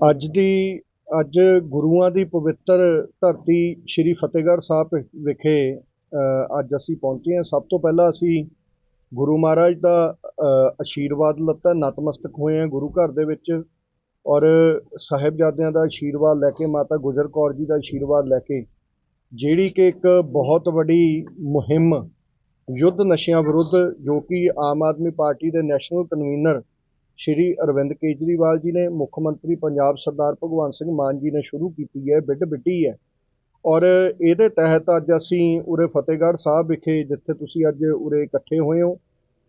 ਅੱਜ ਦੀ, ਅੱਜ ਗੁਰੂਆਂ ਦੀ ਪਵਿੱਤਰ ਧਰਤੀ ਸ੍ਰੀ ਫਤਿਹਗੜ੍ਹ ਸਾਹਿਬ ਵਿਖੇ ਅੱਜ ਅਸੀਂ ਪਹੁੰਚੇ ਹਾਂ। ਸਭ ਤੋਂ ਪਹਿਲਾਂ ਅਸੀਂ ਗੁਰੂ ਮਹਾਰਾਜ ਦਾ ਆਸ਼ੀਰਵਾਦ ਲੱਤਾ, ਨਤਮਸਤਕ ਹੋਏ ਹਾਂ ਗੁਰੂ ਘਰ ਦੇ ਵਿੱਚ ਔਰ ਸਾਹਿਬਜ਼ਾਦਿਆਂ ਦਾ ਆਸ਼ੀਰਵਾਦ ਲੈ ਕੇ, ਮਾਤਾ ਗੁਜਰ ਕੌਰ ਜੀ ਦਾ ਆਸ਼ੀਰਵਾਦ ਲੈ ਕੇ, ਜਿਹੜੀ ਕਿ ਇੱਕ ਬਹੁਤ ਵੱਡੀ ਮੁਹਿੰਮ, ਯੁੱਧ ਨਸ਼ਿਆਂ ਵਿਰੁੱਧ, ਜੋ ਕਿ ਆਮ ਆਦਮੀ ਪਾਰਟੀ ਦੇ ਨੈਸ਼ਨਲ ਕਨਵੀਨਰ ਸ਼੍ਰੀ ਅਰਵਿੰਦ ਕੇਜਰੀਵਾਲ ਜੀ ਨੇ ਮੁੱਖ ਮੰਤਰੀ ਪੰਜਾਬ ਸਰਦਾਰ ਭਗਵੰਤ ਸਿੰਘ ਮਾਨ ਜੀ ਨੇ ਸ਼ੁਰੂ ਕੀਤੀ ਹੈ ਬਿੱਡ ਬਿੱਟੀ ਹੈ। ਔਰ ਇਹਦੇ ਤਹਿਤ ਅੱਜ ਅਸੀਂ ਉਰੇ ਫਤਿਹਗੜ੍ਹ ਸਾਹਿਬ ਵਿਖੇ, ਜਿੱਥੇ ਤੁਸੀਂ ਅੱਜ ਉਰੇ ਇਕੱਠੇ ਹੋਏ ਹੋ,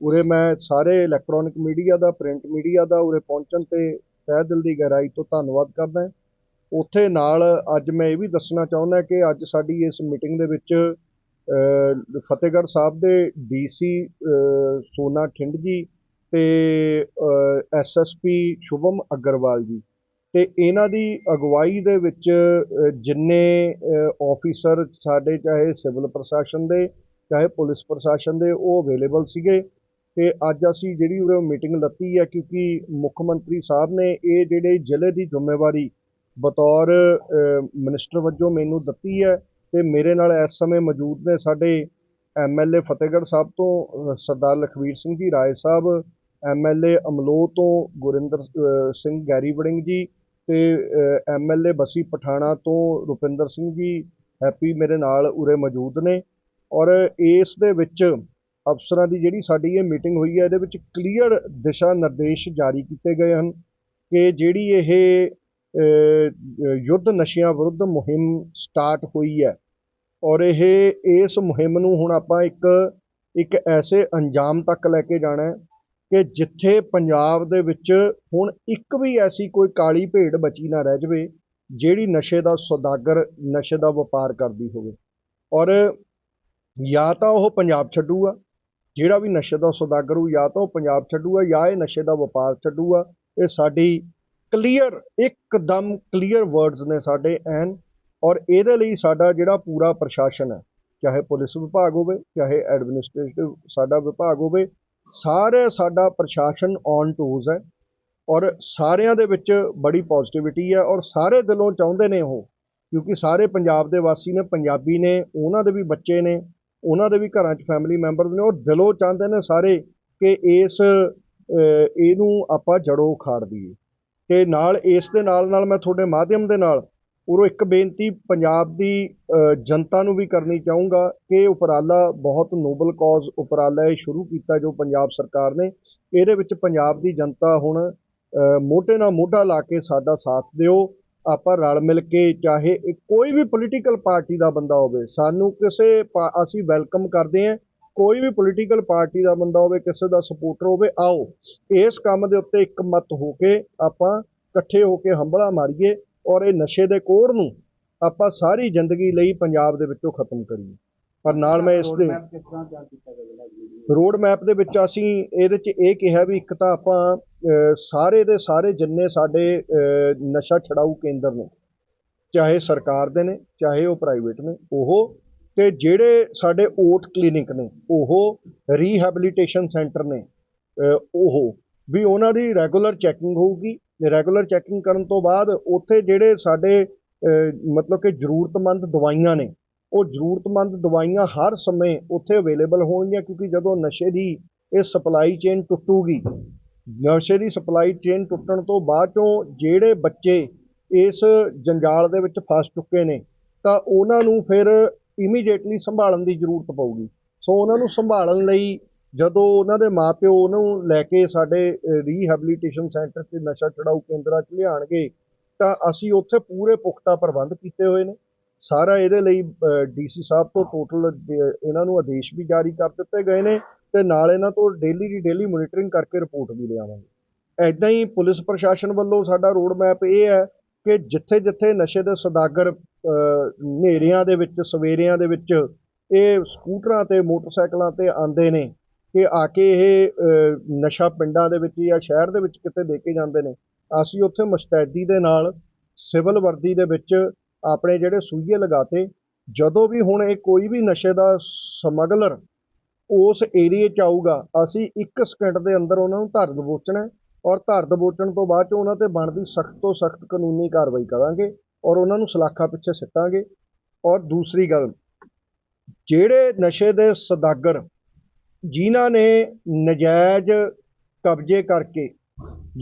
ਉਰੇ ਮੈਂ ਸਾਰੇ ਇਲੈਕਟ੍ਰੋਨਿਕ ਮੀਡੀਆ ਦਾ ਪ੍ਰਿੰਟ ਮੀਡੀਆ ਦਾ ਉਰੇ ਪਹੁੰਚਣ ਤੇ ਤਹਿ ਦਿਲ ਦੀ ਗਹਿਰਾਈ ਤੋਂ ਧੰਨਵਾਦ ਕਰਦਾ ਉੱਥੇ ਨਾਲ ਅੱਜ ਮੈਂ ਇਹ ਵੀ ਦੱਸਣਾ ਚਾਹੁੰਦਾ ਕਿ ਅੱਜ ਸਾਡੀ ਇਸ ਮੀਟਿੰਗ ਦੇ ਵਿੱਚ ਫਤਿਹਗੜ੍ਹ ਸਾਹਿਬ ਦੇ ਡੀਸੀ ਸੋਨਾ ਠਿੰਡ ਜੀ ਤੇ ਐਸਐਸਪੀ ਸ਼ੁਭਮ ਅਗਰਵਾਲ ਜੀ। ਤੇ ਇਹਨਾਂ ਦੀ ਅਗਵਾਈ ਦੇ ਵਿੱਚ ਜਿੰਨੇ ਆਫੀਸਰ ਸਾਡੇ ਚਾਹੇ ਸਿਵਲ ਪ੍ਰਸ਼ਾਸਨ ਦੇ ਚਾਹੇ ਪੁਲਿਸ ਪ੍ਰਸ਼ਾਸਨ ਦੇ ਉਹ ਅਵੇਲੇਬਲ ਸੀਗੇ। ਤੇ ਅੱਜ ਅਸੀਂ ਜਿਹੜੀ ਉਰੇ ਮੀਟਿੰਗ ਲੱਤੀ ਹੈ ਕਿਉਂਕਿ ਮੁੱਖ ਮੰਤਰੀ ਸਾਹਿਬ ਨੇ ਇਹ ਜਿਹੜੇ ਜ਼ਿਲ੍ਹੇ ਦੀ ਜ਼ਿੰਮੇਵਾਰੀ ਬਤੌਰ ਅ, ਮਿਨਿਸਟਰ ਵਜੋਂ ਮੈਨੂੰ ਦਿੱਤੀ ਹੈ ਤੇ ਮੇਰੇ ਨਾਲ ਇਸ ਸਮੇਂ ਮੌਜੂਦ ਨੇ ਸਾਡੇ ਐਮਐਲਏ ਫਤਿਹਗੜ੍ਹ ਸਾਹਿਬ ਤੋਂ ਸਰਦਾਰ ਲਖਵੀਰ ਸਿੰਘ ਜੀ ਰਾਏ ਸਾਹਿਬ ਐਮਐਲਏ ਅਮਲੋਹ ਤੋਂ ਗੁਰਿੰਦਰ ਸਿੰਘ ਗੈਰੀ ਵੜਿੰਗ ਜੀ ਤੇ ਐਮਐਲਏ ਬਸੀ ਪਠਾਣਾ ਤੋਂ ਰੁਪਿੰਦਰ ਸਿੰਘ ਜੀ ਹੈਪੀ ਮੇਰੇ ਨਾਲ ਉਰੇ ਮੌਜੂਦ ਨੇ। ਔਰ ਇਸ ਦੇ ਵਿੱਚ ਅਫਸਰਾਂ ਦੀ ਜਿਹੜੀ ਸਾਡੀ ਇਹ ਮੀਟਿੰਗ ਹੋਈ ਹੈ, ਇਹਦੇ ਵਿੱਚ ਕਲੀਅਰ ਦਿਸ਼ਾ ਨਿਰਦੇਸ਼ ਜਾਰੀ ਕੀਤੇ ਗਏ ਹਨ ਕਿ ਜਿਹੜੀ ਇਹ ਯੁੱਧ ਨਸ਼ਿਆਂ ਵਿਰੁੱਧ ਮੁਹਿੰਮ ਸਟਾਰਟ ਹੋਈ ਹੈ। ਔਰ ਇਹ, ਇਸ ਮੁਹਿੰਮ ਨੂੰ ਹੁਣ ਆਪਾਂ ਇੱਕ ਇੱਕ ਐਸੇ ਅੰਜਾਮ ਤੱਕ ਲੈ ਕੇ ਜਾਣਾ ਹੈ ਕਿ ਜਿੱਥੇ ਪੰਜਾਬ ਦੇ ਵਿੱਚ ਹੁਣ ਇੱਕ ਵੀ ਐਸੀ ਕੋਈ ਕਾਲੀ ਭੇਡ ਬਚੀ ਨਾ ਰਹਿ ਜਾਵੇ, ਜਿਹੜੀ ਨਸ਼ੇ ਦਾ ਸੌਦਾਗਰ, ਨਸ਼ੇ ਦਾ ਵਪਾਰ ਕਰਦੀ ਹੋਵੇ। ਔਰ ਜਾਂ ਤਾਂ ਉਹ ਪੰਜਾਬ ਛੱਡੂਗਾ, ਜਿਹੜਾ ਵੀ ਨਸ਼ੇ ਦਾ ਸੌਦਾਗਰ ਹੋ ਜਾਂ ਤਾਂ ਉਹ ਪੰਜਾਬ ਛੱਡੂਗਾ, ਜਾਂ ਇਹ ਨਸ਼ੇ ਦਾ ਵਪਾਰ ਛੱਡੂਗਾ। ਇਹ ਸਾਡੀ ਕਲੀਅਰ ਇੱਕਦਮ ਕਲੀਅਰ ਵਰਡਸ ਨੇ ਸਾਡੇ ਐਨ। ਔਰ ਇਹਦੇ ਲਈ ਸਾਡਾ ਜਿਹੜਾ ਪੂਰਾ ਪ੍ਰਸ਼ਾਸਨ ਹੈ, ਚਾਹੇ ਪੁਲਿਸ ਵਿਭਾਗ ਹੋਵੇ, ਚਾਹੇ ਐਡਮਿਨਿਸਟ੍ਰੇਟਿਵ ਸਾਡਾ ਵਿਭਾਗ ਹੋਵੇ ਸਾਰੇ ਸਾਡਾ ਪ੍ਰਸ਼ਾਸਨ ਔਨ ਟੂਜ਼ ਹੈ ਔਰ ਸਾਰਿਆਂ ਦੇ ਵਿੱਚ ਬੜੀ ਪੋਜ਼ਿਟਿਵਿਟੀ ਹੈ ਔਰ ਸਾਰੇ ਦਿਲੋਂ ਚਾਹੁੰਦੇ ਨੇ ਉਹ, ਕਿਉਂਕਿ ਸਾਰੇ ਪੰਜਾਬ ਦੇ ਵਾਸੀ ਨੇ, ਪੰਜਾਬੀ ਨੇ, ਉਹਨਾਂ ਦੇ ਵੀ ਬੱਚੇ ਨੇ, ਉਹਨਾਂ ਦੇ ਵੀ ਘਰਾਂ 'ਚ ਫੈਮਿਲੀ ਮੈਂਬਰ ਨੇ, ਉਹ ਦਿਲੋਂ ਚਾਹੁੰਦੇ ਨੇ ਸਾਰੇ ਕਿ ਇਸ ਇਹਨੂੰ ਆਪਾਂ ਜੜੋਂ ਉਖਾੜ ਦਈਏ। ਤੇ ਨਾਲ ਇਸ ਦੇ ਨਾਲ ਨਾਲ ਮੈਂ ਤੁਹਾਡੇ ਮਾਧਿਅਮ ਦੇ ਨਾਲ ਉਰੋਂ ਇੱਕ ਬੇਨਤੀ ਪੰਜਾਬ ਦੀ ਜਨਤਾ ਨੂੰ ਵੀ ਕਰਨੀ ਚਾਹੂੰਗਾ ਕਿ ਉਪਰਾਲਾ ਬਹੁਤ ਨੋਬਲ ਕਾਜ਼ ਉਪਰਾਲਾ ਇਹ ਸ਼ੁਰੂ ਕੀਤਾ ਜੋ ਪੰਜਾਬ ਸਰਕਾਰ ਨੇ। ਇਹਦੇ ਵਿੱਚ ਪੰਜਾਬ ਦੀ ਜਨਤਾ ਹੁਣ ਮੋਢੇ ਨਾਲ ਮੋਢਾ ਲਾ ਕੇ ਸਾਡਾ ਸਾਥ ਦਿਓ। ਆਪਾਂ ਰਲ ਮਿਲ ਕੇ ਚਾਹੇ ਇਹ ਕੋਈ ਵੀ ਪੋਲੀਟੀਕਲ ਪਾਰਟੀ ਦਾ ਬੰਦਾ ਹੋਵੇ, ਸਾਨੂੰ ਕਿਸੇ ਪਾ- ਅਸੀਂ ਵੈਲਕਮ ਕਰਦੇ ਹਾਂ। ਕੋਈ ਵੀ ਪੋਲੀਟੀਕਲ ਪਾਰਟੀ ਦਾ ਬੰਦਾ ਹੋਵੇ, ਕਿਸੇ ਦਾ ਸਪੋਰਟਰ ਹੋਵੇ, ਆਓ। ਇਸ ਕੰਮ ਦੇ ਉੱਤੇ ਇੱਕ ਮਤ ਹੋ ਕੇ ਆਪਾਂ ਇਕੱਠੇ ਹੋ ਕੇ ਹੰਬਲਾ ਮਾਰੀਏ। ਔਰ ਇਹ ਨਸ਼ੇ ਦੇ ਕੋੜ ਨੂੰ ਆਪਾਂ ਸਾਰੀ ਜ਼ਿੰਦਗੀ ਲਈ ਪੰਜਾਬ ਦੇ ਵਿੱਚੋਂ ਖਤਮ ਕਰੀਏ। ਪਰ ਨਾਲ ਮੈਂ ਇਸ ਦੇ ਰੋਡ ਮੈਪ ਦੇ ਵਿੱਚ ਅਸੀਂ ਇਹਦੇ 'ਚ ਇਹ ਕਿਹਾ ਵੀ ਇੱਕ ਤਾਂ ਆਪਾਂ ਸਾਰੇ ਦੇ ਸਾਰੇ ਜਿੰਨੇ ਸਾਡੇ ਨਸ਼ਾ ਛਡਾਊ ਕੇਂਦਰ ਨੇ ਚਾਹੇ ਸਰਕਾਰ ਦੇ ਨੇ ਚਾਹੇ ਉਹ ਪ੍ਰਾਈਵੇਟ ਨੇ ਉਹ ਤੇ ਜਿਹੜੇ ਸਾਡੇ ਓਟ ਕਲੀਨਿਕ ਨੇ ਉਹ ਰੀਹੈਬਿਲਿਟੇਸ਼ਨ ਸੈਂਟਰ ਨੇ ਉਹ ਵੀ ਉਹਨਾਂ ਦੀ ਰੈਗੂਲਰ ਚੈਕਿੰਗ ਹੋਊਗੀ। ਰੈਗੂਲਰ ਚੈਕਿੰਗ ਕਰਨ ਤੋਂ ਬਾਅਦ ਉੱਥੇ ਜਿਹੜੇ ਸਾਡੇ ਮਤਲਬ ਕਿ ਜ਼ਰੂਰਤਮੰਦ ਦਵਾਈਆਂ ਨੇ, ਉਹ ਜ਼ਰੂਰਤਮੰਦ ਦਵਾਈਆਂ ਹਰ ਸਮੇਂ ਉੱਥੇ ਅਵੇਲੇਬਲ ਹੋਣਗੀਆਂ ਕਿਉਂਕਿ ਜਦੋਂ ਨਸ਼ੇ ਦੀ ਇਹ ਸਪਲਾਈ ਚੇਨ ਟੁੱਟੂਗੀ, ਨਸ਼ੇ ਦੀ ਸਪਲਾਈ ਚੇਨ ਟੁੱਟਣ ਤੋਂ ਬਾਅਦ ਚੋਂ ਜਿਹੜੇ ਬੱਚੇ ਇਸ ਜੰਜਾਲ ਦੇ ਵਿੱਚ ਫਸ ਚੁੱਕੇ ਨੇ, ਤਾਂ ਉਹਨਾਂ ਨੂੰ ਫਿਰ ਇਮੀਡੀਏਟਲੀ ਸੰਭਾਲਣ ਦੀ ਜ਼ਰੂਰਤ ਪਊਗੀ। ਸੋ ਉਹਨਾਂ ਨੂੰ ਸੰਭਾਲਣ ਲਈ ਜਦੋਂ ਉਹਨਾਂ ਦੇ ਮਾਪਿਓ ਉਹਨੂੰ ਲੈ ਕੇ ਸਾਡੇ ਰੀਹੈਬਿਲਿਟੇਸ਼ਨ ਸੈਂਟਰ ਤੇ ਨਸ਼ਾ ਛਡਾਊ ਕੇਂਦਰਾਂ 'ਚ ਲਿਆਣਗੇ ਤਾਂ ਅਸੀਂ ਉੱਥੇ ਪੂਰੇ ਪੁਖਤਾ ਪ੍ਰਬੰਧ ਕੀਤੇ ਹੋਏ ਨੇ। ਸਾਰਾ ਇਹਦੇ ਲਈ ਡੀਸੀ ਸਾਹਿਬ ਤੋਂ ਟੋਟਲ ਇਹਨਾਂ ਨੂੰ ਆਦੇਸ਼ ਵੀ ਜਾਰੀ ਕਰ ਦਿੱਤੇ ਗਏ ਨੇ ਤੇ ਨਾਲ ਇਹਨਾਂ ਤੋਂ ਡੇਲੀ ਦੀ ਡੇਲੀ ਮੋਨੀਟਰਿੰਗ ਕਰਕੇ ਰਿਪੋਰਟ ਵੀ ਲਿਆਵਾਂਗੇ। ਐਦਾਂ ਹੀ ਪੁਲਿਸ ਪ੍ਰਸ਼ਾਸਨ ਵੱਲੋਂ ਸਾਡਾ ਰੋਡ ਮੈਪ ਇਹ ਹੈ ਕਿ ਜਿੱਥੇ ਜਿੱਥੇ ਨਸ਼ੇ ਦੇ ਸੌਦਾਗਰ ਅ, ਹਨੇਰਿਆਂ ਦੇ ਵਿੱਚ ਸਵੇਰਿਆਂ ਦੇ ਵਿੱਚ ਇਹ ਸਕੂਟਰਾਂ ਤੇ ਮੋਟਰਸਾਈਕਲਾਂ ਤੇ ਆਉਂਦੇ ਨੇ ਕਿ ਆ ਕੇ ਇਹ ਨਸ਼ਾ ਪਿੰਡਾਂ ਦੇ ਵਿੱਚ ਜਾਂ ਸ਼ਹਿਰ ਦੇ ਵਿੱਚ ਕਿਤੇ ਦੇ ਕੇ ਜਾਂਦੇ ਨੇ, ਅਸੀਂ ਉੱਥੇ ਮੁਸਤੈਦੀ ਦੇ ਨਾਲ, ਸਿਵਲ ਵਰਦੀ ਦੇ ਵਿੱਚ ਆਪਣੇ ਜਿਹੜੇ ਸੂਈਏ ਲਗਾਤੇ, ਜਦੋਂ ਵੀ ਹੁਣ ਇਹ ਕੋਈ ਵੀ ਨਸ਼ੇ ਦਾ ਸਮਗਲਰ ਉਸ ਏਰੀਏ 'ਚ ਆਊਗਾ, ਅਸੀਂ 1 ਸਕਿੰਟ ਦੇ ਅੰਦਰ ਉਹਨਾਂ ਨੂੰ ਧਰ ਦਬੋਚਣਾ ਔਰ ਧਰ ਦਬੋਚਣ ਤੋਂ ਬਾਅਦ ਚ ਉਹਨਾਂ ਤੇ ਬਣਦੀ ਸਖਤ ਤੋਂ ਸਖਤ ਕਾਨੂੰਨੀ ਕਾਰਵਾਈ ਕਰਾਂਗੇ ਔਰ ਉਹਨਾਂ ਨੂੰ ਸਲਾਖਾਂ ਪਿੱਛੇ ਸਿੱਟਾਂਗੇ। ਔਰ ਦੂਸਰੀ ਗੱਲ, ਜਿਹੜੇ ਨਸ਼ੇ ਦੇ ਸਦਾਗਰ ਜਿਨ੍ਹਾਂ ਨੇ ਨਜਾਇਜ਼ ਕਬਜ਼ੇ ਕਰਕੇ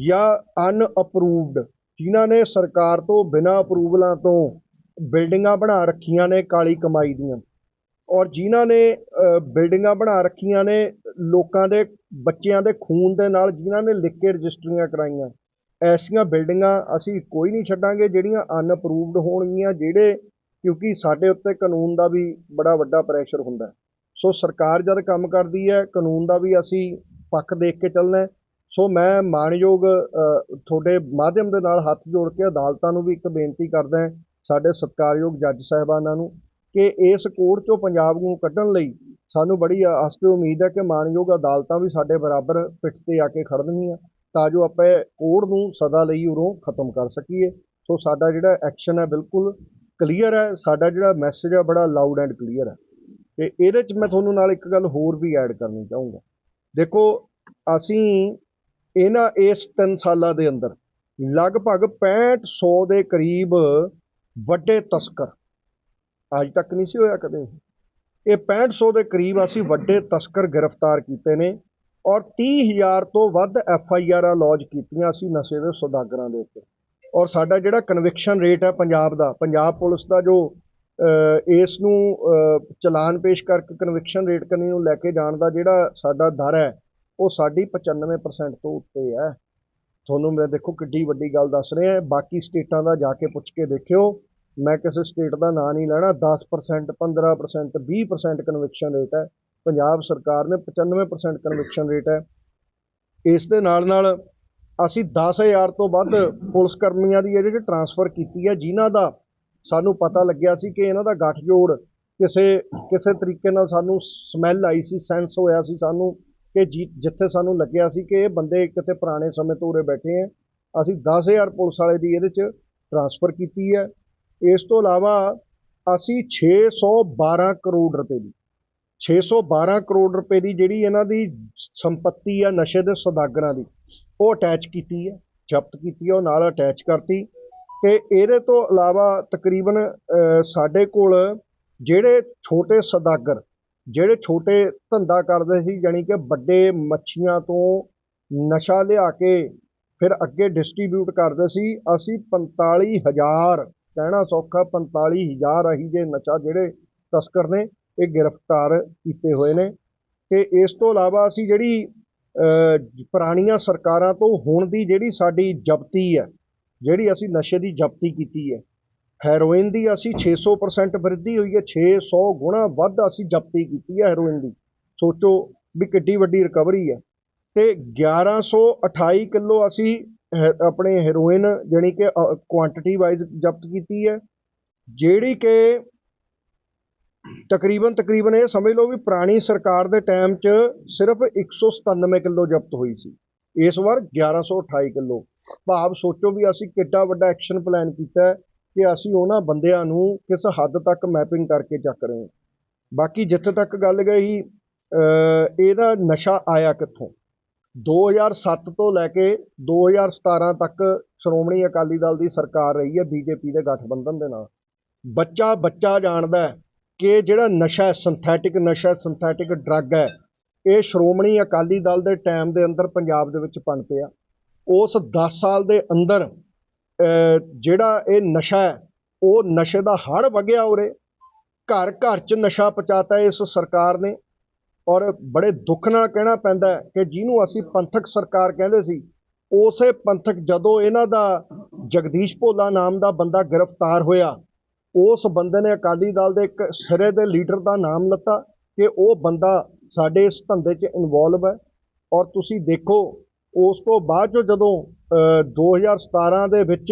ਜਾਂ ਅਨਅਪਰੂਵਡ ਜਿਨ੍ਹਾਂ ਨੇ ਸਰਕਾਰ ਤੋਂ ਬਿਨਾਂ ਅਪਰੂਵਲਾਂ ਤੋਂ ਬਿਲਡਿੰਗਾਂ ਬਣਾ ਰੱਖੀਆਂ ਨੇ ਕਾਲੀ ਕਮਾਈ ਦੀਆਂ ਔਰ ਜਿਨ੍ਹਾਂ ਨੇ ਬਿਲਡਿੰਗਾਂ ਬਣਾ ਰੱਖੀਆਂ ਨੇ ਲੋਕਾਂ ਦੇ, ਬੱਚਿਆਂ ਦੇ ਖੂਨ ਦੇ ਨਾਲ ਜਿਨ੍ਹਾਂ ਨੇ ਲਿਖ ਕੇ ਰਜਿਸਟਰੀਆਂ ਕਰਾਈਆਂ, ਐਸੀਆਂ ਬਿਲਡਿੰਗਾਂ ਅਸੀਂ ਕੋਈ ਨਹੀਂ ਛੱਡਾਂਗੇ ਜਿਹੜੀਆਂ ਅਨਅਪਰੂਵਡ ਹੋਣਗੀਆਂ, ਜਿਹੜੇ ਕਿਉਂਕਿ ਸਾਡੇ ਉੱਤੇ ਕਾਨੂੰਨ ਦਾ ਵੀ ਬੜਾ ਵੱਡਾ ਪ੍ਰੈਸ਼ਰ ਹੁੰਦਾ। ਸੋ ਸਰਕਾਰ ਜਦ ਕੰਮ ਕਰਦੀ ਹੈ, ਕਾਨੂੰਨ ਦਾ ਵੀ ਅਸੀਂ ਪੱਖ ਦੇਖ ਕੇ ਚੱਲਣਾ ਸੋ ਮੈਂ ਮਾਣਯੋਗ ਤੁਹਾਡੇ ਮਾਧਿਅਮ ਦੇ ਨਾਲ ਹੱਥ ਜੋੜ ਕੇ ਅਦਾਲਤਾਂ ਨੂੰ ਵੀ ਇੱਕ ਬੇਨਤੀ ਕਰਦਾ ਸਾਡੇ ਸਤਿਕਾਰਯੋਗ ਜੱਜ ਸਾਹਿਬਾਨਾਂ ਨੂੰ, ਕਿ ਇਸ ਕੋਰਟ ਚੋਂ ਪੰਜਾਬ ਨੂੰ ਕੱਢਣ ਲਈ ਸਾਨੂੰ ਬੜੀ ਆਸ ਤੇ ਉਮੀਦ ਹੈ ਕਿ ਮਾਣਯੋਗ ਅਦਾਲਤਾਂ ਵੀ ਸਾਡੇ ਬਰਾਬਰ ਪਿੱਠ ਤੇ ਆ ਕੇ ਖੜਨਗੀਆਂ, ਤਾਂ ਜੋ ਆਪਾਂ ਇਹ ਨੂੰ ਸਦਾ ਲਈ ਉਰੋਂ ਖਤਮ ਕਰ ਸਕੀਏ। ਸੋ ਸਾਡਾ ਜਿਹੜਾ ਐਕਸ਼ਨ ਹੈ ਬਿਲਕੁਲ ਕਲੀਅਰ ਹੈ, ਸਾਡਾ ਜਿਹੜਾ ਮੈਸੇਜ ਹੈ ਬੜਾ ਲਾਊਡ ਐਂਡ ਕਲੀਅਰ ਹੈ। ਤੇ ਇਹਦੇ 'ਚ ਮੈਂ ਤੁਹਾਨੂੰ ਨਾਲ ਇੱਕ ਗੱਲ ਹੋਰ ਵੀ ਐਡ ਕਰਨੀ ਚਾਹੂੰਗਾ। ਦੇਖੋ, ਅਸੀਂ ਇਹਨਾਂ ਇਸ 3 ਸਾਲਾਂ ਦੇ ਅੰਦਰ ਲਗਭਗ 6500 ਦੇ ਕਰੀਬ ਵੱਡੇ ਤਸਕਰ, ਅੱਜ ਤੱਕ ਨਹੀਂ ਸੀ ਹੋਇਆ ਕਦੇ ਇਹ 6500 ਦੇ ਕਰੀਬ ਅਸੀਂ ਵੱਡੇ ਤਸਕਰ ਗ੍ਰਿਫਤਾਰ ਕੀਤੇ ਨੇ ਔਰ 30000 ਤੋਂ ਵੱਧ ਐਫ ਆਈ ਆਰਾਂ ਲੌਜ ਕੀਤੀਆਂ ਅਸੀਂ ਨਸ਼ੇ ਦੇ ਸੌਦਾਗਰਾਂ ਦੇ ਉੱਤੇ। ਔਰ ਸਾਡਾ ਜਿਹੜਾ ਕਨਵਿਕਸ਼ਨ ਰੇਟ ਹੈ ਪੰਜਾਬ ਦਾ, ਪੰਜਾਬ ਪੁਲਿਸ ਦਾ ਜੋ ਇਸ ਨੂੰ ਚਲਾਨ ਪੇਸ਼ ਕਰਕੇ ਕਨਵਿਕਸ਼ਨ ਰੇਟ ਕਰਨੀ ਨੂੰ ਲੈ ਕੇ ਜਾਣ ਦਾ ਜਿਹੜਾ ਸਾਡਾ ਦਰ ਹੈ, ਉਹ ਸਾਡੀ 95% ਤੋਂ ਉੱਤੇ ਹੈ। ਤੁਹਾਨੂੰ ਮੈਂ ਦੇਖੋ ਕਿੱਡੀ ਵੱਡੀ ਗੱਲ ਦੱਸ ਰਿਹਾ ਬਾਕੀ ਸਟੇਟਾਂ ਦਾ ਜਾ ਕੇ ਪੁੱਛ ਕੇ ਦੇਖਿਓ। ਮੈਂ ਕਿਸੇ ਸਟੇਟ ਦਾ ਨਾਂ ਨਹੀਂ ਲੈਣਾ। 10% 15% 20% ਕਨਵਿਕਸ਼ਨ ਰੇਟ ਹੈ। ਪੰਜਾਬ ਸਰਕਾਰ ਨੇ 95% ਕਨਵਿਕਸ਼ਨ ਰੇਟ ਹੈ। ਇਸ ਦੇ ਨਾਲ ਨਾਲ ਅਸੀਂ 10000 ਤੋਂ ਵੱਧ ਪੁਲਿਸ ਕਰਮੀਆਂ ਦੀ ਇਹਦੇ 'ਚ ਟਰਾਂਸਫਰ ਕੀਤੀ ਹੈ, ਜਿਨ੍ਹਾਂ ਦਾ ਸਾਨੂੰ ਪਤਾ ਲੱਗਿਆ ਸੀ ਕਿ ਇਹਨਾਂ ਦਾ ਗੱਠਜੋੜ ਕਿਸੇ ਕਿਸੇ ਤਰੀਕੇ ਨਾਲ ਸਾਨੂੰ ਸਮੈਲ ਆਈ ਸੀ, ਸੈਂਸ ਹੋਇਆ ਸੀ ਸਾਨੂੰ ਕਿ ਜੀ, ਜਿੱਥੇ ਸਾਨੂੰ ਲੱਗਿਆ ਸੀ ਕਿ ਇਹ ਬੰਦੇ ਕਿਤੇ ਪੁਰਾਣੇ ਸਮੇਂ ਤੋਂ ਉਰੇ ਬੈਠੇ ਹੈ। ਅਸੀਂ 10000 ਪੁਲਿਸ ਵਾਲੇ ਦੀ ਇਹਦੇ 'ਚ ਟਰਾਂਸਫਰ ਕੀਤੀ ਹੈ। ਇਸ ਤੋਂ ਇਲਾਵਾ ਅਸੀਂ 612 ਕਰੋੜ ਰੁਪਏ ਦੀ 612 ਕਰੋੜ ਰੁਪਏ ਦੀ ਜਿਹੜੀ ਇਹਨਾਂ ਦੀ ਸੰਪਤੀ ਆ, ਨਸ਼ੇ ਦੇ ਸੌਦਾਗਰਾਂ ਦੀ, ਉਹ ਅਟੈਚ ਕੀਤੀ ਹੈ, ਜ਼ਬਤ ਕੀਤੀ ਹੈ, ਉਹ ਨਾਲ ਅਟੈਚ ਕਰਤੀ। ਅਤੇ ਇਹਦੇ ਤੋਂ ਇਲਾਵਾ ਤਕਰੀਬਨ ਸਾਡੇ ਕੋਲ ਜਿਹੜੇ ਛੋਟੇ ਸੌਦਾਗਰ, ਜਿਹੜੇ ਛੋਟੇ ਧੰਦਾ ਕਰਦੇ ਸੀ, ਜਾਣੀ ਕਿ ਵੱਡੇ ਮੱਛੀਆਂ ਤੋਂ ਨਸ਼ਾ ਲਿਆ ਕੇ ਫਿਰ ਅੱਗੇ ਡਿਸਟਰੀਬਿਊਟ ਕਰਦੇ ਸੀ, ਅਸੀਂ 45000 ਕਹਿਣਾ ਸੌਖਾ 45000 ਅਹੀ ਜੇ ਨਸ਼ਾ ਜਿਹੜੇ ਤਸਕਰ ਨੇ, ਇਹ ਗ੍ਰਿਫਤਾਰ ਕੀਤੇ ਹੋਏ ਨੇ। ਤੇ ਇਸ ਤੋਂ ਇਲਾਵਾ ਅਸੀਂ ਜਿਹੜੀ ਪੁਰਾਣੀਆਂ ਸਰਕਾਰਾਂ ਤੋਂ ਹੁਣ ਦੀ ਜਿਹੜੀ ਸਾਡੀ ਜ਼ਬਤੀ ਹੈ ਜਿਹੜੀ ਅਸੀਂ ਨਸ਼ੇ ਦੀ ਜ਼ਬਤੀ ਕੀਤੀ ਹੈ। ਹੈਰੋਇਨ ਦੀ ਅਸੀਂ 600% ਵਰਧੀ ਹੋਈ ਹੈ 600 ਗੁਣਾ ਵੱਧ ਅਸੀਂ ਜ਼ਬਤੀ ਕੀਤੀ ਹੈ ਹੈਰੋਇਨ ਦੀ। ਸੋਚੋ ਵੀ ਕਿੱਡੀ ਵੱਡੀ ਰਿਕਵਰੀ ਹੈ। ਤੇ 1128 ਕਿਲੋ ਅਸੀਂ ਹੈ- ਆਪਣੇ ਹੈਰੋਇਨ ਜਾਣੀ ਕਿ ਕੁਆਂਟੀਟੀ ਵਾਈਜ਼ ਜ਼ਬਤ ਕੀਤੀ ਹੈ। ਜਿਹੜੀ ਕਿ ਤਕਰੀਬਨ ਤਕਰੀਬਨ ਇਹ ਸਮਝ ਲਓ ਵੀ ਪੁਰਾਣੀ ਸਰਕਾਰ ਦੇ ਟਾਈਮ 'ਚ ਸਿਰਫ 197 ਕਿਲੋ ਜ਼ਬਤ ਹੋਈ ਸੀ। ਇਸ ਵਾਰ 1128 ਕਿਲੋ। ਭਾਵ ਸੋਚੋ ਵੀ ਅਸੀਂ ਕਿੱਡਾ ਵੱਡਾ ਐਕਸ਼ਨ ਪਲਾਨ ਕੀਤਾ ਕਿ ਅਸੀਂ ਉਹਨਾਂ ਬੰਦਿਆਂ ਨੂੰ ਕਿਸ ਹੱਦ ਤੱਕ ਮੈਪਿੰਗ ਕਰਕੇ ਚੱਕ ਰਹੇ ਹਾਂ। ਬਾਕੀ ਜਿੱਥੇ ਤੱਕ ਗੱਲ ਗਈ ਇਹਦਾ ਨਸ਼ਾ ਆਇਆ ਕਿੱਥੋਂ? 2007 ਤੋਂ ਲੈ ਕੇ 2017 ਤੱਕ ਸ਼੍ਰੋਮਣੀ ਅਕਾਲੀ ਦਲ ਦੀ ਸਰਕਾਰ ਰਹੀ ਹੈ ਬੀਜੇਪੀ ਦੇ ਗਠਬੰਧਨ ਦੇ ਨਾਲ। ਬੱਚਾ ਬੱਚਾ ਜਾਣਦਾ ਕਿ ਜਿਹੜਾ ਨਸ਼ਾ ਸਿੰਥੈਟਿਕ ਨਸ਼ਾ ਸਿੰਥੈਟਿਕ ਡਰੱਗ ਹੈ, ਇਹ ਸ਼੍ਰੋਮਣੀ ਅਕਾਲੀ ਦਲ ਦੇ ਟਾਈਮ ਦੇ ਅੰਦਰ ਪੰਜਾਬ ਦੇ ਵਿੱਚ ਪਣਪਿਆ ਉਸ 10 ਸਾਲ ਦੇ ਅੰਦਰ ਜਿਹੜਾ ਇਹ ਨਸ਼ਾ ਹੈ, ਉਹ ਨਸ਼ੇ ਦਾ ਹੜ ਵਗਿਆ ਉਰੇ। ਘਰ ਘਰ 'ਚ ਨਸ਼ਾ ਪਹੁੰਚਾਤਾ ਇਸ ਸਰਕਾਰ ਨੇ ਔਰ ਬੜੇ ਦੁੱਖ ਨਾਲ ਕਹਿਣਾ ਪੈਂਦਾ ਕਿ ਜਿਹਨੂੰ ਅਸੀਂ ਪੰਥਕ ਸਰਕਾਰ ਕਹਿੰਦੇ ਸੀ, ਉਸੇ ਪੰਥਕ ਜਦੋਂ ਇਹਨਾਂ ਦਾ ਜਗਦੀਸ਼ ਭੋਲਾ ਨਾਮ ਦਾ ਬੰਦਾ ਗ੍ਰਿਫਤਾਰ ਹੋਇਆ, ਉਸ ਬੰਦੇ ਨੇ ਅਕਾਲੀ ਦਲ ਦੇ ਇੱਕ ਸਿਰੇ ਦੇ ਲੀਡਰ ਦਾ ਨਾਮ ਲੱਤਾ ਕਿ ਉਹ ਬੰਦਾ ਸਾਡੇ ਇਸ ਧੰਦੇ 'ਚ ਇਨਵੋਲਵ ਹੈ। ਔਰ ਤੁਸੀਂ ਦੇਖੋ ਉਸ ਤੋਂ ਬਾਅਦ 'ਚੋਂ ਜਦੋਂ ਅਹ, 2017 ਦੇ ਵਿੱਚ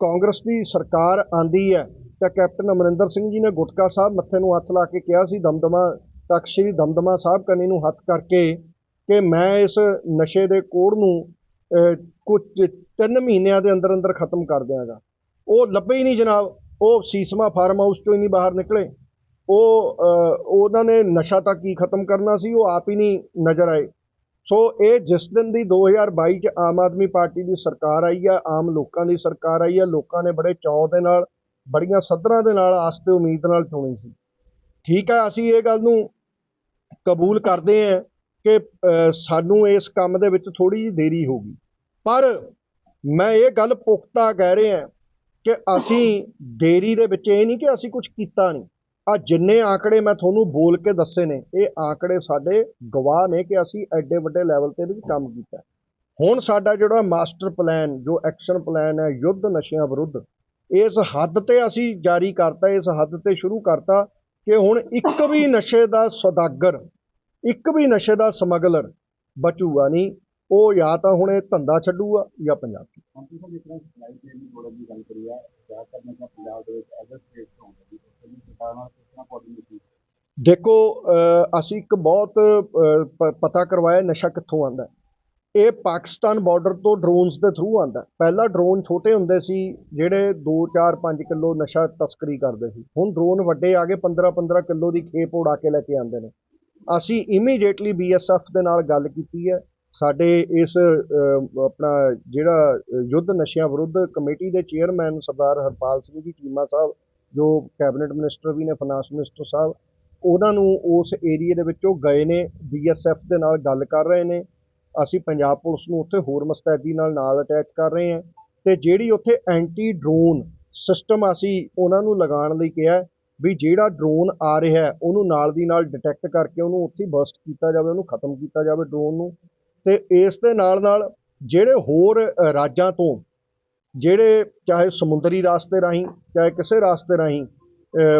ਕਾਂਗਰਸ ਦੀ ਸਰਕਾਰ ਆਂਦੀ ਹੈ ਤਾਂ ਕੈਪਟਨ ਅਮਰਿੰਦਰ ਸਿੰਘ ਜੀ ਨੇ ਗੁਟਕਾ ਸਾਹਿਬ ਮੱਥੇ ਨੂੰ ਹੱਥ ਲਾ ਕੇ ਕਿਹਾ ਸੀ ਦਮਦਮਾ ਤੱਕ ਸ੍ਰੀ ਦਮਦਮਾ ਸਾਹਿਬ ਕੰਨੀ ਨੂੰ ਹੱਥ ਕਰਕੇ ਕਿ ਮੈਂ ਇਸ ਨਸ਼ੇ ਦੇ ਕੋੜ ਨੂੰ ਅਹ, ਕੁਝ ਤਿੰਨ ਮਹੀਨਿਆਂ ਦੇ ਅੰਦਰ ਅੰਦਰ ਖਤਮ ਕਰ ਦਿਆਂਗਾ। ਉਹ ਲੱਭੇ ਹੀ ਨਹੀਂ ਜਨਾਬ। ਉਹ ਸੀਸਮਾ ਫਾਰਮ ਹਾਊਸ ਚੋਂ ਹੀ ਨਹੀਂ ਬਾਹਰ ਨਿਕਲੇ। ਉਹ ਉਹਨਾਂ ਨੇ ਨਸ਼ਾ ਤਾਂ ਕੀ ਖਤਮ ਕਰਨਾ ਸੀ ਉਹ ਆਪ ਹੀ ਨਹੀਂ ਨਜ਼ਰ ਆਏ। ਸੋ ਇਹ ਜਿਸ ਦਿਨ ਦੀ 2022 ਚ ਆਮ ਆਦਮੀ ਪਾਰਟੀ ਦੀ ਸਰਕਾਰ ਆਈ ਆ, ਆਮ ਲੋਕਾਂ ਦੀ ਸਰਕਾਰ ਆਈ ਆ, ਲੋਕਾਂ ਨੇ ਬੜੇ ਚਾਅ ਦੇ ਨਾਲ, ਬੜੀਆਂ ਸੱਧਰਾਂ ਦੇ ਨਾਲ ਆਸ ਤੇ ਉਮੀਦ ਨਾਲ ਚੁਣੀ ਸੀ। ਠੀਕ ਹੈ ਅਸੀਂ ਇਹ ਗੱਲ ਨੂੰ ਕਬੂਲ ਕਰਦੇ ਹਾਂ ਕਿ ਸਾਨੂੰ ਇਸ ਕੰਮ ਦੇ ਵਿੱਚ ਥੋੜੀ ਜਿਹੀ ਦੇਰੀ ਹੋ ਗਈ। ਪਰ ਮੈਂ ਇਹ ਗੱਲ ਪੁਖਤਾ ਕਹਿ ਰਿਹਾ ਕਿ ਅਸੀਂ ਦੇਰੀ ਦੇ ਵਿੱਚ ਇਹ ਨਹੀਂ ਕਿ ਅਸੀਂ ਕੁਝ ਕੀਤਾ ਨਹੀਂ। ਆ ਜਿੰਨੇ ਆંકੜੇ ਮੈਂ ਤੁਹਾਨੂੰ ਬੋਲ ਕੇ ਦੱਸੇ ਨੇ, ਇਹ ਆંકੜੇ ਸਾਡੇ ਗਵਾਹ ਨੇ ਕਿ ਅਸੀਂ ਐਡੇ ਵੱਡੇ ਲੈਵਲ ਤੇ ਵੀ ਕੰਮ ਕੀਤਾ। ਹੁਣ ਸਾਡਾ ਜਿਹੜਾ ਮਾਸਟਰ ਪਲਾਨ ਜੋ ਐਕਸ਼ਨ ਪਲਾਨ ਹੈ, ਯੁੱਧ ਨਸ਼ਿਆਂ ਵਿਰੁੱਧ, ਇਸ ਹੱਦ ਤੇ ਅਸੀਂ ਜਾਰੀ ਕਰਤਾ, ਇਸ ਹੱਦ ਤੇ ਸ਼ੁਰੂ ਕਰਤਾ ਕਿ ਹੁਣ ਇੱਕ ਵੀ ਨਸ਼ੇ ਦਾ ਸੌਦਾਗਰ, ਇੱਕ ਵੀ ਨਸ਼ੇ ਦਾ ਸਮਗਲਰ ਬਚੂਗਾ ਨਹੀਂ, ਉਹ ਜਾਂ ਤਾਂ ਹੁਣ ਇਹ ਧੰਦਾ ਛੱਡੂਗਾ ਜਾਂ ਪੰਜਾਬ ਚ ਹੁਣ ਤੁਸੀਂ ਜਿਸ ਤਰ੍ਹਾਂ ਸਪਲਾਈ ਚੇਨ ਦੀ ਬੋਰਡ ਦੀ ਗੱਲ ਕਰੀ ਹੈ ਜ਼ਿਆਦਾਤਰ ਮੈਂ ਪੰਜਾਬ ਦੇ ਵਿੱਚ ਅਦਰ ਸਟੇਟ ਤੋਂ ਸਰਕਾਰ ਨਾਲ ਕਿਸ ਤਰ੍ਹਾਂ ਕੋਆਰਡੀਨੇਟ ਦੇਖੋ ਅਸੀਂ ਇੱਕ ਬਹੁਤ ਪ- ਪਤਾ ਕਰਵਾਇਆ, ਨਸ਼ਾ ਕਿੱਥੋਂ ਆਂਦਾ ਇਹ ਪਾਕਿਸਤਾਨ ਬਾਰਡਰ ਤੋਂ ਡਰੋਨਸ ਦੇ ਥਰੂ ਆਂਦਾ ਪਹਿਲਾਂ ਡਰੋਨ ਛੋਟੇ ਹੁੰਦੇ ਸੀ, ਜਿਹੜੇ 2 4 5 ਕਿਲੋ ਨਸ਼ਾ ਤਸਕਰੀ ਕਰਦੇ ਸੀ। ਹੁਣ ਡਰੋਨ ਵੱਡੇ ਆ ਗਏ 15 15 ਕਿਲੋ ਦੀ ਖੇਪ ਉਡਾ ਕੇ ਲੈ ਕੇ ਆਉਂਦੇ ਨੇ। ਅਸੀਂ ਇਮੀਡੀਏਟਲੀ ਬੀਐਸਐਫ ਦੇ ਨਾਲ ਗੱਲ ਕੀਤੀ ਹੈ। ਸਾਡੇ ਇਸ ਆਪਣਾ ਜਿਹੜਾ ਯੁੱਧ ਨਸ਼ਿਆਂ ਵਿਰੁੱਧ ਕਮੇਟੀ ਦੇ ਚੇਅਰਮੈਨ ਸਰਦਾਰ ਹਰਪਾਲ ਸਿੰਘ ਜੀ ਚੀਮਾ ਸਾਹਿਬ ਜੋ ਕੈਬਨਿਟ ਮਿਨਿਸਟਰ ਵੀ ਨੇ ਫਾਈਨਾਂਸ ਮਿਨਿਸਟਰ ਸਾਹਿਬ, ਉਹਨਾਂ ਨੂੰ ਉਸ ਏਰੀਏ ਦੇ ਵਿੱਚੋਂ ਗਏ ਨੇ ਬੀਐਸਐਫ ਦੇ ਨਾਲ ਗੱਲ ਕਰ ਰਹੇ ਨੇ। ਅਸੀਂ ਪੰਜਾਬ ਪੁਲਿਸ ਨੂੰ ਉੱਥੇ ਹੋਰ ਮੁਸਤੈਦੀ ਨਾਲ ਨਾਲ ਅਟੈਚ ਕਰ ਰਹੇ ਹਾਂ ਤੇ ਜਿਹੜੀ ਉੱਥੇ ਐਂਟੀ ਡਰੋਨ ਸਿਸਟਮ ਅਸੀਂ ਉਹਨਾਂ ਨੂੰ ਲਗਾਉਣ ਲਈ ਕਿਹਾ ਵੀ ਜਿਹੜਾ ਡਰੋਨ ਆ ਰਿਹਾ ਉਹਨੂੰ ਨਾਲ ਦੀ ਨਾਲ ਡਿਟੈਕਟ ਕਰਕੇ ਉਹਨੂੰ ਉੱਥੇ ਬਸਟ ਕੀਤਾ ਜਾਵੇ, ਉਹਨੂੰ ਖਤਮ ਕੀਤਾ ਜਾਵੇ ਡਰੋਨ ਨੂੰ। ਤੇ ਇਸ ਦੇ ਨਾਲ ਨਾਲ ਜਿਹੜੇ ਹੋਰ ਰਾਜਾਂ ਤੋਂ ਜਿਹੜੇ ਚਾਹੇ ਸਮੁੰਦਰੀ ਰਾਸਤੇ ਰਾਹੀਂ, ਚਾਹੇ ਕਿਸੇ ਰਾਸਤੇ ਰਾਹੀਂ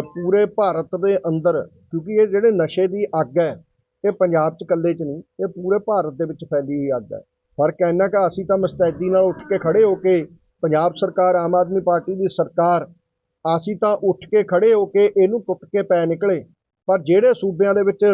ਪੂਰੇ ਭਾਰਤ ਦੇ ਅੰਦਰ, ਕਿਉਂਕਿ ਇਹ ਜਿਹੜੇ ਨਸ਼ੇ ਦੀ ਅੱਗ ਹੈ, ਇਹ ਪੰਜਾਬ 'ਚ ਇਕੱਲੇ 'ਚ ਨਹੀਂ, ਇਹ ਪੂਰੇ ਭਾਰਤ ਦੇ ਵਿੱਚ ਫੈਲੀ ਹੋਈ ਅੱਗ ਹੈ। ਫ਼ਰਕ ਇੰਨਾ ਕਿ ਅਸੀਂ ਤਾਂ ਮਸਤੈਦੀ ਨਾਲ ਉੱਠ ਕੇ ਖੜੇ ਹੋ ਕੇ, ਪੰਜਾਬ ਸਰਕਾਰ, ਆਮ ਆਦਮੀ ਪਾਰਟੀ ਦੀ ਸਰਕਾਰ, ਅਸੀਂ ਤਾਂ ਉੱਠ ਕੇ ਖੜੇ ਹੋ ਕੇ ਇਹਨੂੰ ਟੁੱਟ ਕੇ ਪੈ ਨਿਕਲੇ। ਪਰ ਜਿਹੜੇ ਸੂਬਿਆਂ ਦੇ ਵਿੱਚ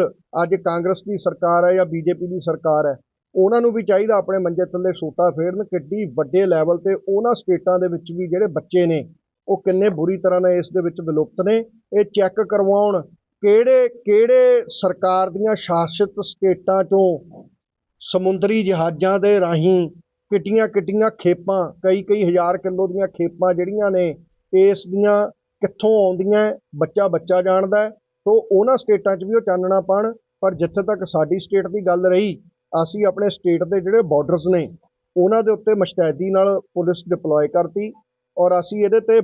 ਅੱਜ ਕਾਂਗਰਸ ਦੀ ਸਰਕਾਰ ਹੈ ਜਾਂ ਬੀਜੇਪੀ ਦੀ ਸਰਕਾਰ ਹੈ ਉਹਨਾਂ ਨੂੰ ਵੀ ਚਾਹੀਦਾ ਆਪਣੇ ਮੰਜੇ ਥੱਲੇ ਸੋਟਾ ਫੇਰਨ, ਕਿੱਡੀ ਵੱਡੇ ਲੈਵਲ ਤੇ ਉਹਨਾਂ ਸਟੇਟਾਂ ਦੇ ਵਿੱਚ ਵੀ ਜਿਹੜੇ ਬੱਚੇ ਨੇ, ਉਹ ਕਿੰਨੇ ਬੁਰੀ ਤਰ੍ਹਾਂ ਨਾਲ ਇਸ ਦੇ ਵਿੱਚ ਵਿਲੁਪਤ ਨੇ। ਇਹ ਚੈੱਕ ਕਰਵਾਉਣ ਕਿਹੜੇ ਕਿਹੜੇ ਸਰਕਾਰ ਦੀਆਂ ਸ਼ਾਸਿਤ ਸਟੇਟਾਂ ਚੋਂ ਸਮੁੰਦਰੀ ਜਹਾਜ਼ਾਂ ਦੇ ਰਾਹੀਂ ਕਿੱਡੀਆਂ ਕਿੱਡੀਆਂ ਖੇਪਾਂ, ਕਈ ਕਈ ਹਜ਼ਾਰ ਕਿਲੋ ਦੀਆਂ ਖੇਪਾਂ ਜਿਹੜੀਆਂ ਨੇ, ਇਸ ਦੀਆਂ ਕਿੱਥੋਂ ਆਉਂਦੀਆਂ, ਬੱਚਾ ਬੱਚਾ ਜਾਣਦਾ ਸੋ ਉਹਨਾਂ ਸਟੇਟਾਂ 'ਚ ਵੀ ਉਹ ਚਾਨਣਾ ਪਾਣ, ਪਰ ਜਿੱਥੇ ਤੱਕ ਸਾਡੀ ਸਟੇਟ ਦੀ ਗੱਲ ਰਹੀ ਅਸੀਂ ਆਪਣੇ ਸਟੇਟ ਦੇ ਜਿਹੜੇ ਬਾਰਡਰਸ ਨੇ ਉਹਨਾਂ ਦੇ ਉੱਤੇ ਮੁਸ਼ਤੈਦੀ ਨਾਲ ਪੁਲਿਸ ਡਿਪਲੋਏ ਕਰਤੀ ਔਰ ਅਸੀਂ ਇਹਦੇ ਤੇ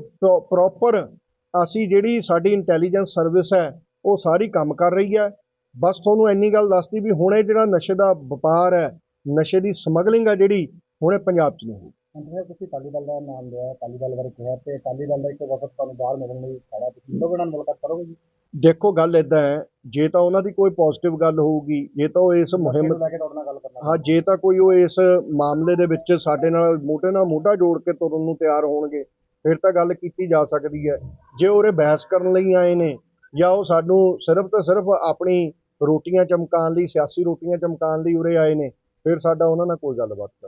ਪ੍ਰੋਪਰ ਅਸੀਂ ਜਿਹੜੀ ਸਾਡੀ ਇੰਟੈਲੀਜੈਂਸ ਸਰਵਿਸ ਹੈ ਉਹ ਸਾਰੀ ਕੰਮ ਕਰ ਰਹੀ ਹੈ। ਬਸ ਤੁਹਾਨੂੰ ਇੰਨੀ ਗੱਲ ਦੱਸਦੀ ਵੀ ਹੁਣੇ ਜਿਹੜਾ ਨਸ਼ੇ ਦਾ ਵਪਾਰ ਹੈ ਨਸ਼ੇ ਦੀ ਸਮਗਲਿੰਗ ਹੈ ਜਿਹੜੀ ਹੁਣੇ ਪੰਜਾਬ 'ਚ ਨਹੀਂ ਹੋਈ। ਅੰਦਰ ਤੁਸੀਂ ਦਲ ਦਾ ਨਾਮ ਲਿਆ ਦਲ ਬਾਰੇ ਕਿਹਾ ਤੇ ਅਕਾਲੀ ਦਲ ਦਾ ਇੱਕ ਵਕਤ ਤੁਹਾਨੂੰ ਬਾਹਰ ਮਿਲਣ ਲਈ ਖੜਾ ਤੁਸੀਂ ਲੋਕਾਂ ਨਾਲ ਮੁਲਾਕਾਤ ਕਰੋਗੇ ਜੀ? ਦੇਖੋ ਗੱਲ ਇਦਾਂ ਹੈ ਜੇ ਤਾਂ ਉਹਨਾਂ ਦੀ ਕੋਈ ਪੋਜ਼ਿਟਿਵ ਗੱਲ ਹੋਊਗੀ ਜੇ ਤਾਂ ਉਹ ਇਸ ਮੁਹਿੰਮ ਲੈ ਕੇ ਤੁਹਾਡੇ ਨਾਲ ਗੱਲ ਕਰਨਾ ਹਾਂ ਜੇ ਤਾਂ ਕੋਈ ਉਹ ਇਸ ਮਾਮਲੇ ਦੇ ਵਿੱਚ ਸਾਡੇ ਨਾਲ ਮੋਢੇ ਨਾਲ ਮੋਢਾ ਜੋੜ ਕੇ ਤੁਰਨ ਨੂੰ ਤਿਆਰ ਹੋਣਗੇ ਫਿਰ ਤਾਂ ਗੱਲ ਕੀਤੀ ਜਾ ਸਕਦੀ ਹੈ। ਜੇ ਉਰੇ ਬਹਿਸ ਕਰਨ ਲਈ ਆਏ ਨੇ ਜਾਂ ਉਹ ਸਾਨੂੰ ਸਿਰਫ ਤੇ ਸਿਰਫ ਆਪਣੀ ਰੋਟੀਆਂ ਚਮਕਾਉਣ ਲਈ ਸਿਆਸੀ ਰੋਟੀਆਂ ਚਮਕਾਉਣ ਲਈ ਉਰੇ ਆਏ ਨੇ ਫਿਰ ਸਾਡਾ ਉਹਨਾਂ ਨਾਲ ਕੋਈ ਗੱਲਬਾਤ